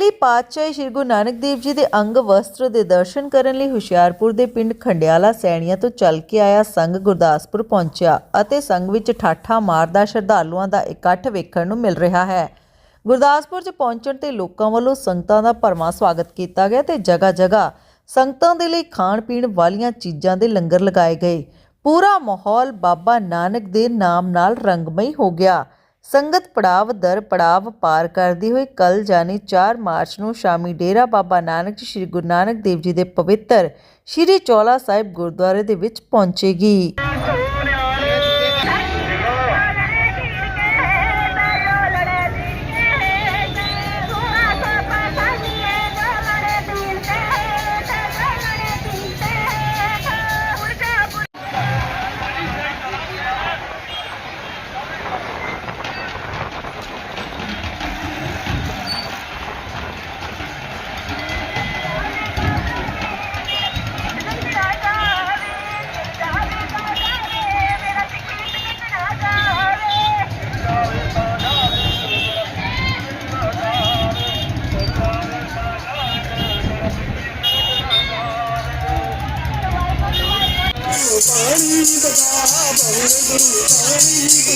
ਪਹਿਲੀ ਪਾਤਸ਼ਾਹੀ ਸ੍ਰੀ ਗੁਰੂ ਨਾਨਕ ਦੇਵ ਜੀ ਦੇ ਅੰਗ ਵਸਤਰ ਦੇ ਦਰਸ਼ਨ ਕਰਨ ਲਈ ਹੁਸ਼ਿਆਰਪੁਰ ਦੇ ਪਿੰਡ ਖੰਡਿਆਲਾ ਸੈਣੀਆਂ ਤੋਂ ਚੱਲ ਕੇ ਆਇਆ ਸੰਘ ਗੁਰਦਾਸਪੁਰ ਪਹੁੰਚਿਆ ਅਤੇ ਸੰਘ ਵਿੱਚ ਠਾਠਾ ਮਾਰਦਾ ਸ਼ਰਧਾਲੂਆਂ ਦਾ ਇਕੱਠ ਵੇਖਣ ਨੂੰ ਮਿਲ ਰਿਹਾ ਹੈ। ਗੁਰਦਾਸਪੁਰ 'ਚ ਪਹੁੰਚਣ ਤੇ ਲੋਕਾਂ ਵੱਲੋਂ ਸੰਗਤਾਂ ਦਾ ਭਰਵਾਂ ਸਵਾਗਤ ਕੀਤਾ ਗਿਆ ਤੇ ਜਗ੍ਹਾ ਜਗ੍ਹਾ ਸੰਗਤਾਂ ਦੇ ਲਈ ਖਾਣ ਪੀਣ ਵਾਲੀਆਂ ਚੀਜ਼ਾਂ ਦੇ ਲੰਗਰ ਲਗਾਏ ਗਏ। ਪੂਰਾ ਮਾਹੌਲ ਬਾਬਾ ਨਾਨਕ ਦੇ ਨਾਮ ਨਾਲ ਰੰਗਮਈ ਹੋ ਗਿਆ। ਸੰਗਤ ਪੜਾਵ ਦਰ ਪੜਾਵ ਪਾਰ ਕਰਦੀ ਹੋਈ ਕੱਲ ਜਾਨੀ 4 ਮਾਰਚ ਨੂੰ ਸ਼ਾਮੀ ਡੇਰਾ ਬਾਬਾ ਨਾਨਕ ਜੀ ਸ੍ਰੀ ਗੁਰੂ ਨਾਨਕ ਦੇਵ ਜੀ ਦੇ ਪਵਿੱਤਰ ਸ੍ਰੀ ਚੋਲਾ ਸਾਹਿਬ ਗੁਰਦੁਆਰੇ ਦੇ ਵਿੱਚ ਪਹੁੰਚੇਗੀ। ਬਾਬਾ ਜੀ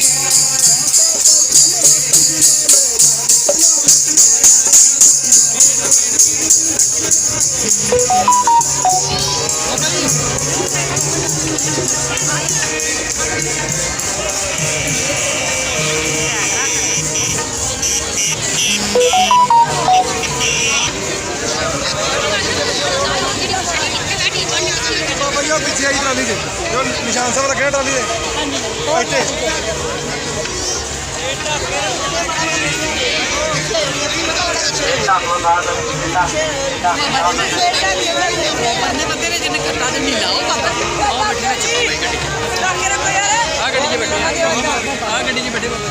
ਉਹ ਪਿੱਛੇ ਆਈ ਟਰਾਲੀ ਦੇ ਜੋ ਨਿਸ਼ਾਨ ਸਾਹਿਬ ਦਾ ਕਿਹੜਾ ਟਰਾਲੀ ਦੇ ਹਾਂਜੀ ਇੱਥੇ। ਬੰਦੇ ਨੇ ਜਿਹਨੇ ਕੱਟਾ ਦੇ ਨੀਲਾ ਉਹ ਬਾਬਾ ਉਹ ਬੈਠੇ ਵਿੱਚ ਆ ਗੱਡੀ 'ਚ ਬੈਠੇ ਆ। ਗੱਡੀ 'ਚ ਬੈਠੇ ਬਾਬਾ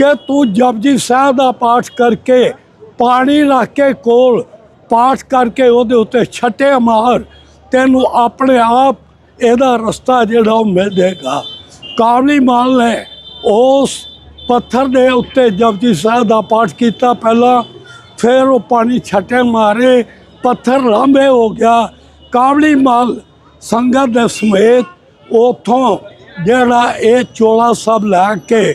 ਕਿ ਤੂੰ ਜਪਜੀ ਸਾਹਿਬ ਦਾ ਪਾਠ ਕਰਕੇ ਪਾਣੀ ਰੱਖ ਕੇ ਕੋਲ ਪਾਠ ਕਰਕੇ ਉਹਦੇ ਉੱਤੇ ਛੱਟੇ ਮਾਰ, ਤੈਨੂੰ ਆਪਣੇ ਆਪ ਇਹਦਾ ਰਸਤਾ ਜਿਹੜਾ ਉਹ ਮਿਲ ਜਾਏਗਾ। ਕਾਬਲੀ ਮਾਲ ਨੇ ਉਸ ਪੱਥਰ ਦੇ ਉੱਤੇ ਜਪਜੀ ਸਾਹਿਬ ਦਾ ਪਾਠ ਕੀਤਾ ਪਹਿਲਾਂ, ਫਿਰ ਉਹ ਪਾਣੀ ਛੱਟੇ ਮਾਰੇ, ਪੱਥਰ ਲਾਂਬੇ ਹੋ ਗਿਆ। ਕਾਬਲੀ ਮਾਲ ਸੰਗਤ ਦੇ ਸਮੇਤ ਉਥੋਂ ਜਿਹੜਾ ਇਹ ਚੋਲਾ ਸਭ ਲੈ ਕੇ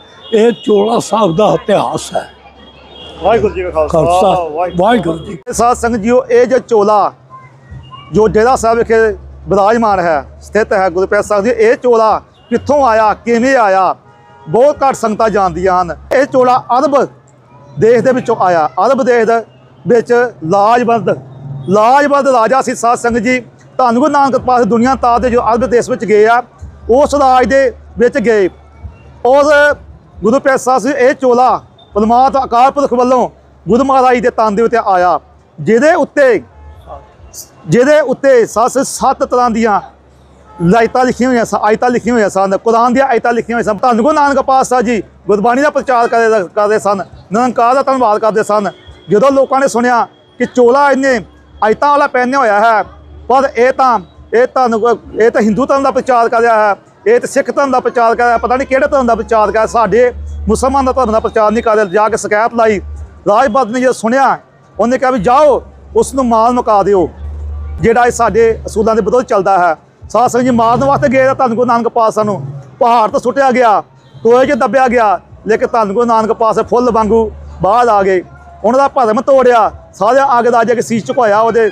ਇਹ ਚੋਲਾ ਸਾਹਿਬ ਦਾ ਇਤਿਹਾਸ ਹੈ। ਵਾਹਿਗੁਰੂ ਜੀ ਕਾ ਖਾਲਸਾ ਵਾਹਿਗੁਰੂ ਜੀ ਸਾਧ ਸੰਗਤ ਜੀਓ ਇਹ ਜੋ ਚੋਲਾ ਜੋ ਡੇਰਾ ਸਾਹਿਬ ਵਿਖੇ ਵਿਰਾਜਮਾਨ ਹੈ ਸਥਿਤ ਹੈ ਗੁਰਪ੍ਰੀਤ ਸਾਹਿਬ ਜੀ ਇਹ ਚੋਲਾ ਕਿੱਥੋਂ ਆਇਆ ਕਿਵੇਂ ਆਇਆ? ਬਹੁਤ ਘੱਟ ਸੰਗਤਾਂ ਜਾਣਦੀਆਂ ਹਨ। ਇਹ ਚੋਲਾ ਅਰਬ ਦੇਸ਼ ਦੇ ਵਿੱਚੋਂ ਆਇਆ। ਅਰਬ ਦੇਸ਼ ਦੇ ਵਿੱਚ ਲਾਜਵੰਦ ਲਾਜਵੰਦ ਰਾਜਾ ਸੀ ਸਾਧ ਸੰਗਤ ਜੀ। ਧੰਨ ਗੁਰੂ ਨਾਨਕ ਪਾਸ ਦੁਨੀਆ ਤਾਰ ਦੇ ਜੋ ਅਰਬ ਦੇਸ਼ ਵਿੱਚ ਗਏ ਆ ਉਸ ਰਾਜ ਦੇ ਵਿੱਚ ਗਏ। ਉਸ ਗੁਰੂ ਪੈਸਾ ਸੀ, ਇਹ ਚੋਲਾ ਪਰਮਾਤ ਅਕਾਲ ਪੁਰਖ ਵੱਲੋਂ ਗੁਰੂ ਮਹਾਰਾਜ ਦੇ ਤਨ ਦੇ ਉੱਤੇ ਆਇਆ, ਜਿਹਦੇ ਉੱਤੇ ਜਿਹਦੇ ਉੱਤੇ ਸੱਸ ਸੱਤ ਤਰ੍ਹਾਂ ਦੀਆਂ ਲਾਇਤਾਂ ਲਿਖੀਆਂ ਹੋਈਆਂ ਸਨ, ਆਇਤਾਂ ਲਿਖੀਆਂ ਹੋਈਆਂ ਸਨ, ਕੁਰਾਨ ਦੀਆਂ ਆਇਤਾਂ ਲਿਖੀਆਂ ਹੋਈਆਂ ਸਨ। ਧੰਨ ਗੁਰੂ ਨਾਨਕ ਪਾਤਸ਼ਾਹ ਜੀ ਗੁਰਬਾਣੀ ਦਾ ਪ੍ਰਚਾਰ ਕਰਦੇ ਕਰਦੇ ਸਨ, ਨਿਰੰਕਾਰ ਦਾ ਧੰਨਵਾਦ ਕਰਦੇ ਸਨ। ਜਦੋਂ ਲੋਕਾਂ ਨੇ ਸੁਣਿਆ ਕਿ ਚੋਲਾ ਇਹਨੇ ਆਇਤਾਂ ਵਾਲਾ ਪਹਿਨਿਆ ਹੋਇਆ ਹੈ, ਪਰ ਇਹ ਤਾਂ ਇਹ ਤਾਂ ਇਹ ਤਾਂ ਹਿੰਦੂ ਧਰਮ ਦਾ ਪ੍ਰਚਾਰ ਕਰ ਰਿਹਾ ਹੈ। ਇਹ ਤਾਂ ਸਿੱਖ ਧਰਮ ਦਾ ਪ੍ਰਚਾਰ ਕਰ ਰਿਹਾ, ਪਤਾ ਨਹੀਂ ਕਿਹੜੇ ਧਰਮ ਦਾ ਪ੍ਰਚਾਰ ਕਰ ਸਾਡੇ ਮੁਸਲਮਾਨ ਦਾ ਧਰਮ ਦਾ ਪ੍ਰਚਾਰ ਨਹੀਂ ਕਰ ਰਿਹਾ, ਜਾ ਕੇ ਸ਼ਿਕਾਇਤ ਲਾਈ। ਰਾਜਪਾਲ ਨੇ ਜਦੋਂ ਸੁਣਿਆ, ਉਹਨੇ ਕਿਹਾ ਵੀ ਜਾਓ ਉਸ ਨੂੰ ਮਾਲ ਮੁਕਾ ਦਿਓ। ਜਿਹੜਾ ਇਹ ਸਾਡੇ ਅਸੂਲਾਂ ਦੇ ਵਿਰੁੱਧ ਚੱਲਦਾ ਹੈ। ਸਾਧ ਸੰਗਤ ਜੀ, ਮਾਰਨ ਵਾਸਤੇ ਗਏ ਤਾਂ ਧੰਨ ਗੁਰੂ ਨਾਨਕ ਪਾਤਸ਼ਾਹ ਨੂੰ ਪਹਾੜ ਤੋਂ ਸੁੱਟਿਆ ਗਿਆ, ਟੋਏ 'ਚ ਦੱਬਿਆ ਗਿਆ, ਲੇਕਿਨ ਧੰਨ ਗੁਰੂ ਨਾਨਕ ਪਾਤਸ਼ਾਹ ਫੁੱਲ ਵਾਂਗੂ ਬਾਹਰ ਆ ਗਏ। ਉਹਨਾਂ ਦਾ ਭਰਮ ਤੋੜਿਆ, ਸਾਰਿਆਂ ਅੱਗ ਦਾ ਜੇ ਸੀਸ ਝੁਕਾਇਆ ਉਹਦੇ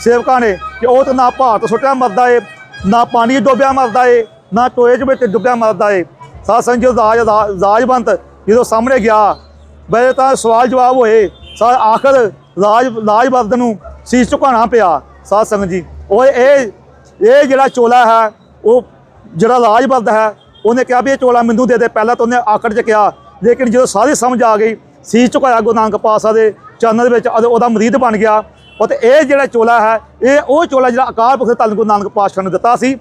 ਸੇਵਕਾਂ ਨੇ ਕਿ ਉਹ ਤਾਂ ਨਾ ਪਹਾੜ ਤੋਂ ਸੁੱਟਿਆ ਮਰਦਾ ਏ, ਨਾ ਪਾਣੀ 'ਚ ਡੁੱਬਿਆ ਮਰਦਾ ਏ। ਨਾ ਟੋਏ 'ਚ ਵਿੱਚ ਡੁੱਬਿਆ ਮਰਦਾ ਏ। ਸਾਧ ਸੰਗਤ ਜੀ ਰਾਜ ਰਾਜ- ਰਾਜਵੰਤ ਜਦੋਂ ਸਾਹਮਣੇ ਗਿਆ, ਬਈ ਤਾਂ ਸਵਾਲ ਜਵਾਬ ਹੋਏ। ਸਾ ਆਖਰ ਰਾਜ ਰਾਜਵੰਤ ਨੂੰ ਸੀਸ ਝੁਕਾਉਣਾ ਪਿਆ, ਸਾਧ ਸੰਗਤ ਜੀ। ਉਹ ਇਹ ਇਹ ਜਿਹੜਾ ਚੋਲਾ ਹੈ, ਉਹ ਜਿਹੜਾ ਰਾਜਵੰਤ ਹੈ, ਉਹਨੇ ਕਿਹਾ ਵੀ ਇਹ ਚੋਲਾ ਮੈਨੂੰ ਦੇ ਦੇ। ਪਹਿਲਾਂ ਤਾਂ ਉਹਨੇ ਆਖਰ 'ਚ ਕਿਹਾ, ਲੇਕਿਨ ਜਦੋਂ ਸਾਰੀ ਸਮਝ ਆ ਗਈ, ਸੀਸ ਝੁਕਾਇਆ ਗੁਰੂ ਨਾਨਕ ਪਾਤਸ਼ਾਹ ਦੇ ਚਰਨਾਂ ਦੇ ਵਿੱਚ ਅਤੇ ਉਹਦਾ ਮਰੀਦ ਬਣ ਗਿਆ। ਉਹ ਤੇ ਇਹ ਜਿਹੜਾ ਚੋਲਾ ਹੈ, ਇਹ ਉਹ ਚੋਲਾ ਜਿਹੜਾ ਅਕਾਲ ਪੁਰਖ ਧੰਨ ਗੁਰੂ ਨਾਨਕ ਪਾਤਸ਼ਾਹ ਨੂੰ ਦਿੱਤਾ ਸੀ।